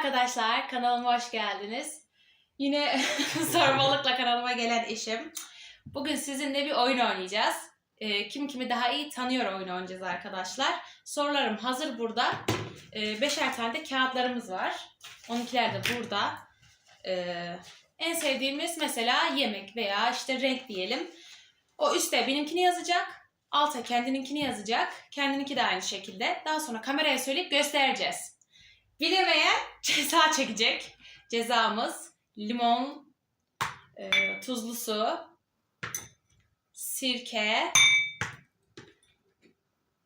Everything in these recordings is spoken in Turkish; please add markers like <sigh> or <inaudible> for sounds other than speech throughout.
arkadaşlar, kanalıma hoş geldiniz. Yine <laughs> sormalıkla kanalıma gelen eşim. Bugün sizinle bir oyun oynayacağız. Ee, kim kimi daha iyi tanıyor oyun oynayacağız arkadaşlar. Sorularım hazır burada. Ee, beşer tane de kağıtlarımız var. Onunkiler de burada. Ee, en sevdiğimiz mesela yemek veya işte renk diyelim. O üstte benimkini yazacak. Alta kendininkini yazacak. Kendininki de aynı şekilde. Daha sonra kameraya söyleyip göstereceğiz. Bilemeyen ceza çekecek. Cezamız limon, e, tuzlu su, sirke,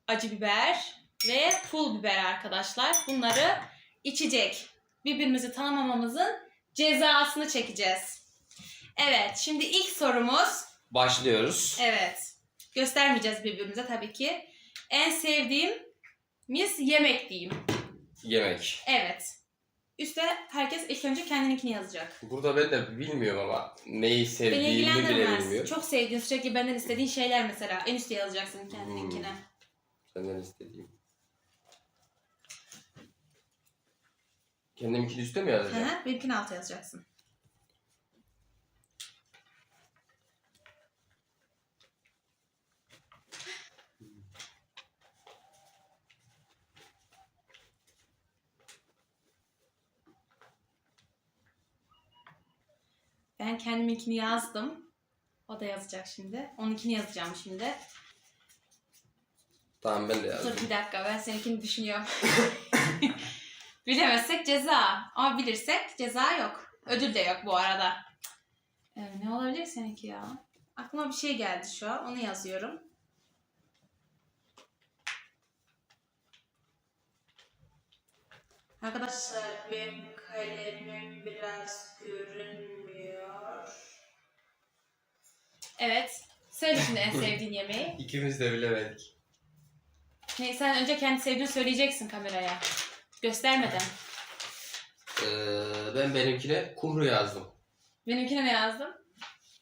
acı biber ve pul biber arkadaşlar. Bunları içecek. Birbirimizi tanımamamızın cezasını çekeceğiz. Evet, şimdi ilk sorumuz Başlıyoruz. Evet. Göstermeyeceğiz birbirimize tabii ki. En sevdiğimiz yemek diyeyim. Yemek. Evet. Üste herkes ilk önce kendininkini yazacak. Burada ben de bilmiyorum ama neyi Beni sevdiğimi bile ilgilendirmez. bilmiyorum. Çok sevdiğin, sürekli benden istediğin şeyler mesela. En üste yazacaksın kendininkine. Hmm. Senden istediğim. Kendiminkini üstte mi Hı yazacağım? hı. Benimkini alta yazacaksın. Ben kendiminkini yazdım. O da yazacak şimdi. Onunkini yazacağım şimdi. Tamam ben de Dur yazdım. bir dakika ben seninkini düşünüyorum. <laughs> Bilemezsek ceza. Ama bilirsek ceza yok. Ödül de yok bu arada. Ee, ne olabilir seninki ya? Aklıma bir şey geldi şu an. Onu yazıyorum. Arkadaşlar benim kalemim biraz görünmüyor. Evet. Söyle şimdi en <laughs> sevdiğin yemeği. İkimiz de bilemedik. Neyse sen önce kendi sevdiğini söyleyeceksin kameraya. Göstermeden. Ee, ben benimkine kumru yazdım. Benimkine ne yazdım?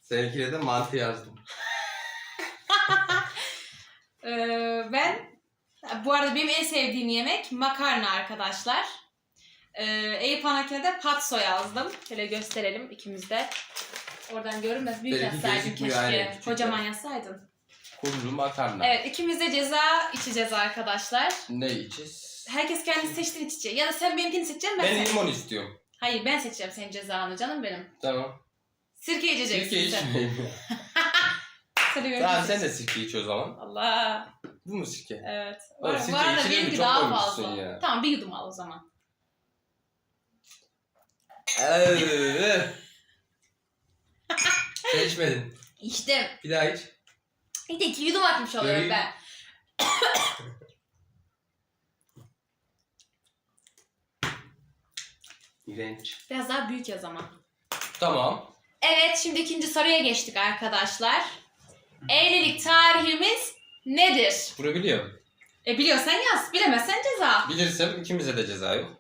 Seninkine de mantı yazdım. <laughs> Ee, ben bu arada benim en sevdiğim yemek makarna arkadaşlar. Ee, Eyüp Anakin'e de patso yazdım. Şöyle gösterelim ikimiz de. Oradan görünmez. Büyük Benimki yazsaydın gözükmüyor, aynen, keşke. küçük Kocaman yaz. yazsaydın. Kumru makarna. Evet ikimiz de ceza içeceğiz arkadaşlar. Ne içeceğiz? Herkes kendi seçtiğini içecek. Ya da sen benimkini seçeceksin ben, Ben seç- limon istiyorum. Hayır ben seçeceğim senin cezanı canım benim. Tamam. Sirke içeceksin Sirke sen. içmeyeyim. <laughs> Tamam sen de sirke iç o zaman. Allah. Bu mu sirke? Evet. Oğlum, Var, sirke bu arada içine mi benimki çok daha koymuşsun fazla. ya? Tamam bir yudum al o zaman. Eee. Sen içmedin. İşte Bir daha iç. bir de iki yudum atmış oluyorum Göreyim. ben. <coughs> İğrenç. Biraz daha büyük yaz ama. Tamam. Evet şimdi ikinci soruya geçtik arkadaşlar. Evlilik tarihimiz nedir? Bunu biliyorum. E biliyorsan yaz. Bilemezsen ceza. Bilirsem ikimize de ceza yok.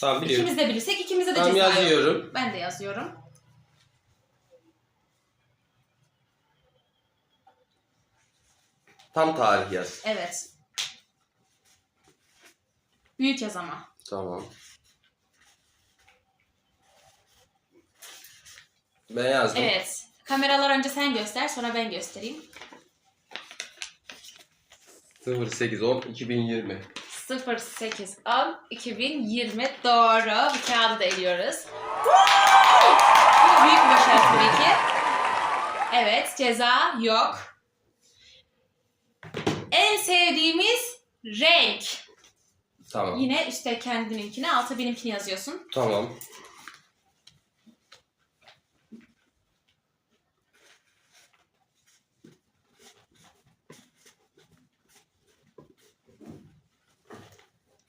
Tamam biliyorum. İkimiz de bilirsek ikimize de Tamam ceza yok. yazıyorum. Ben de yazıyorum. Tam tarih yaz. Evet. Büyük yaz ama. Tamam. Ben yazdım. Evet. Kameralar önce sen göster sonra ben göstereyim. 08 10 2020. 08 10 2020 doğru. Bir kağıdı da eliyoruz. Bu büyük bir başarı tabii ki. Evet ceza yok. En sevdiğimiz renk. Tamam. Yine üstte kendininkini, alta benimkini yazıyorsun. Tamam.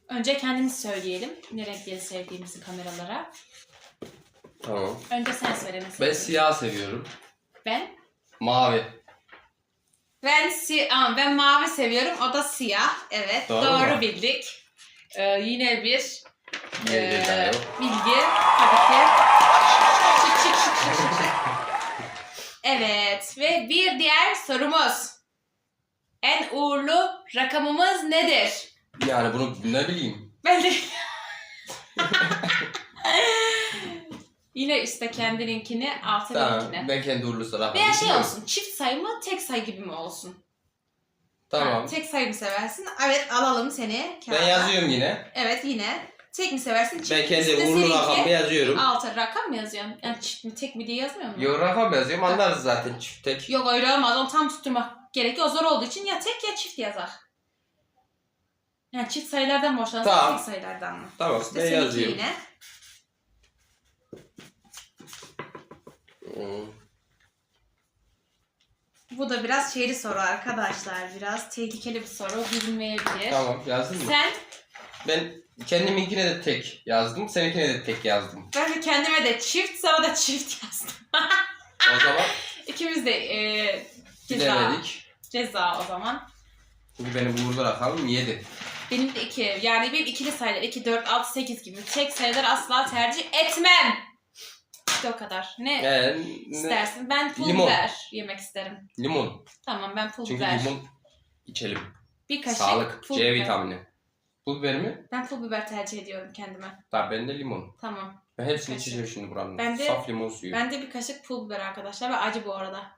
Önce kendimiz söyleyelim. Ne renkleri sevdiğimizi kameralara. Tamam. Önce sen söyle mesela. Ben siyah seviyorum. Ben? Mavi. Ben, si Aa, ben mavi seviyorum. O da siyah. Evet. Doğru Doğru, mu? bildik. Ee, yine bir Bir ceza yok. bilgi tabii ki. Şık şık şık şık şık. Evet ve bir diğer sorumuz. En uğurlu rakamımız nedir? Yani bunu ne bileyim. Ben de <laughs> Yine üstte kendininkini, Tamam. benimkini. Ben kendi uğurlusu rakam. Veya şey olsun, çift sayı mı, tek sayı gibi mi olsun? Tamam. Ha, tek sayı mı seversin? Evet, alalım seni. Ben kağıda. yazıyorum yine. Evet, yine. Tek mi seversin? Çift Ben kendi üstte uğurlu seninki. rakamı yazıyorum. Alta rakam mı yazıyorsun? Yani çift mi, tek mi diye yazmıyor mu? Yo rakam yazıyorum anlarız zaten çift tek. Yok öyle olmaz. Onu tam tutturmak gerekiyor. O zor olduğu için ya tek ya çift yazar. Yani çift sayılardan mı hoşlanırsın, Tamam. tek sayılardan mı? Tamam İşte ben seninki yazıyorum. yine. Bu da biraz şeyli soru arkadaşlar. Biraz tehlikeli bir soru. Bilinmeyebilir. Tamam yazdın mı? Sen, Ben kendiminkine de tek yazdım. Seninkine de tek yazdım. ben de kendime de çift, sana da çift yazdım. O zaman <laughs> İkimiz de e, ceza. bilemedik. Ceza o zaman. Çünkü benim uğurlu rakamım 7. Benim de iki. Yani benim ikili sayılar. 2, 4, 6, 8 gibi. Tek sayıları asla tercih etmem. İşte o kadar. Ne Yani ne? istersin? Ben pul Limon. biber yemek isterim. Limon. Tamam ben pul Çünkü biber. limon içelim. Bir kaşık Sağlık. pul C biber. vitamini. Pul biber mi? Ben pul biber tercih ediyorum kendime. Tabii ben de limon. Tamam. Ben hepsini Kaşık. içeceğim şimdi buranın. Ben de- Saf limon suyu. Ben de bir kaşık pul biber arkadaşlar ve acı bu arada.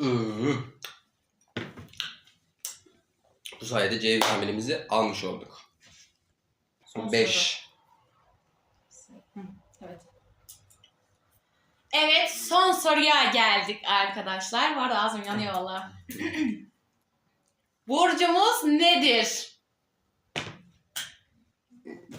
Iıı. Bu sayede C vitaminimizi almış olduk. Son 5. Hı, Evet. Evet son soruya geldik arkadaşlar. Bu arada ağzım yanıyor valla. <clears throat> Burcumuz nedir?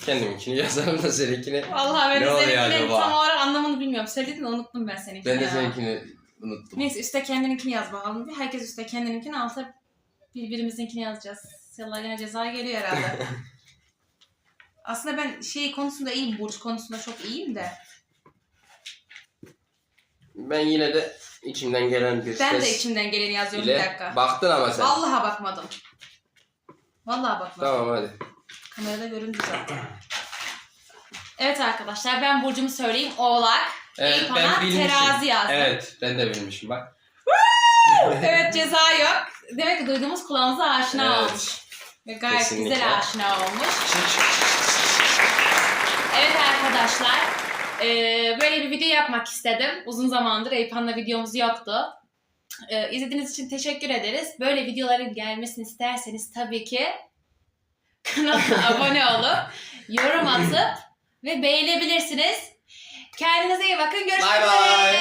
Kendiminkini yazarım da seninkini. Vallahi ben Ne oluyor acaba? tam olarak anlamını bilmiyorum. Söyledin de unuttum ben seninkini. Ben de ya. seninkini unuttum. Neyse üstte kendininkini yaz bakalım. Bir herkes üstte kendininkini alta birbirimizinkini yazacağız. Yallah yine ceza geliyor herhalde. <laughs> Aslında ben şey konusunda iyiyim. Burç konusunda çok iyiyim de. Ben yine de içimden gelen bir Ben de ses içimden geleni yazıyorum bir ile dakika. baktın ama sen. Vallahi bakmadım. Vallahi bakmadım. Tamam hadi. Kamerada göründü zaten. Evet arkadaşlar ben burcumu söyleyeyim. Oğlak. Evet Eyüp ben bilmişim. terazi yazdım. Evet ben de bilmişim bak. Evet ceza yok. Demek ki duyduğumuz kulağımıza aşina Evet. olmuş. Ve gayet Kesinlikle. güzel aşina olmuş. Evet arkadaşlar. böyle bir video yapmak istedim. Uzun zamandır Eyüphan'la videomuz yoktu. İzlediğiniz için teşekkür ederiz. Böyle videoların gelmesini isterseniz tabii ki kanala abone olup yorum atıp ve beğenebilirsiniz. Kendinize iyi bakın. Görüşmek üzere.